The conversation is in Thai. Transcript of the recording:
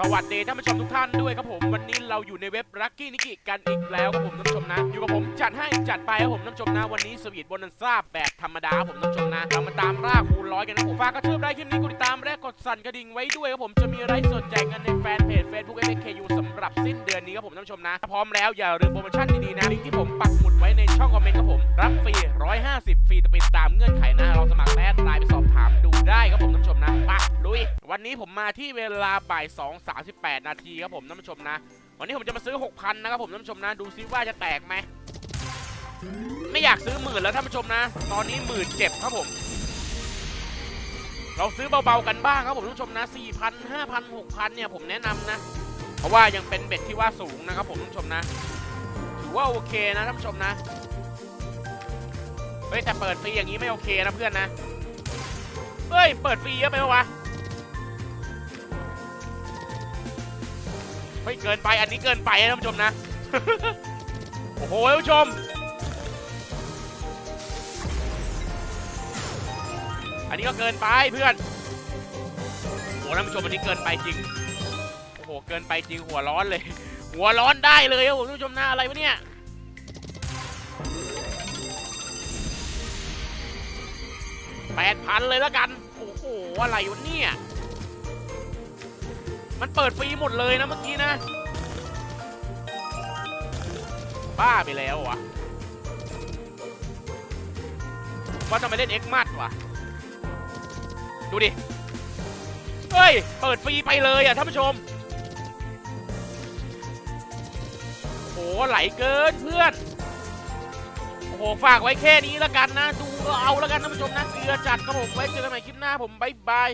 สวัสดีท่านผู้ชมทุกท่านด้วยครับผมวันนี้เราอยู่ในเว็บ Lucky n i k i กันอีกแล้วครับผมท่านผู้ชมนะ อยู่กับผมจัดให้จัดไปครับผมท่านผู้ชมนะ วันนี้สวีทบนันซ่าแบบธรรมดาผมท่านผู้ชมนะ เรามาตามล่าคูร้อยกันนะผมฝากกระเทือบได้คลิปนี้กดติดตามและกดสั่นกระดิ่งไว้ด้วยครับผมจะมีไลฟ์สดแจกเงินในแฟนเพจ Facebook FKU สำหรับสิ้นเดือนนี้ครับผมท่านผู้ชมนะถ้าพร้อมแล้วอย่าลืมโปรโมชั่นดีๆนะลิงก์ที่ผมปักหมุดไว้ในช่องคอมเมนต์ครับผมรับฟรี150ฟรีแต่เป็น วันนี้ผมมาที่เวลาบ่าย 2 38 นาทีครับผมท่านผู้ชมนะ วันนี้ผมจะมาซื้อ 6,000 นะครับผมท่านผู้ชมนะ ดูซิว่าจะแตกไหม ไม่อยากซื้อหมื่นแล้วท่านผู้ชมนะ ตอนนี้หมื่นเจ็บครับผม เราซื้อเบาๆกันบ้างครับผมท่านผู้ชมนะ 4,000 5,000 6,000 เนี่ยผมแนะนำนะ เพราะว่ายังเป็นเบ็ดที่ว่าสูงนะครับผมท่านผู้ชมนะ ถือว่าโอเคนะท่านผู้ชมนะ เฮ้ยแต่เปิดฟรีอย่างนี้ไม่โอเคนะเพื่อนนะ เฮ้ยเปิดฟรีเยอะไปปะวะ เฮ้ยเกินไปอันนี้เกินไปนะท่านผู้ชมนะ โอ้โหท่านผู้ชม อันนี้ก็เกินไปเพื่อนโอ้ท่านผู้ชมอันนี้เกินไปจริง โอ้โหเกินไปจริงหัวร้อนเลย หัวร้อนได้เลยครับท่านผู้ชมนะอะไรวะเนี่ยแปดพันเลยแล้วกัน โอ้โหอะไรวะเนี่ย มันเปิดฟรีหมดเลยนะเมื่อกี้นะ บ้าไปแล้ววะว่าจะไปเล่นเอ็กมัดวะดูดิ เฮ้ย เปิดฟรีไปเลยอะท่านผู้ชมโหไหลเกินเพื่อน โอ้โห ฝากไว้แค่นี้แล้วกันนะ ดูก็เอาแล้วกันท่านผู้ชมนะ เกลือจัดครับผม ไว้เจอกันใหม่คลิปหน้าผม บ๊ายบาย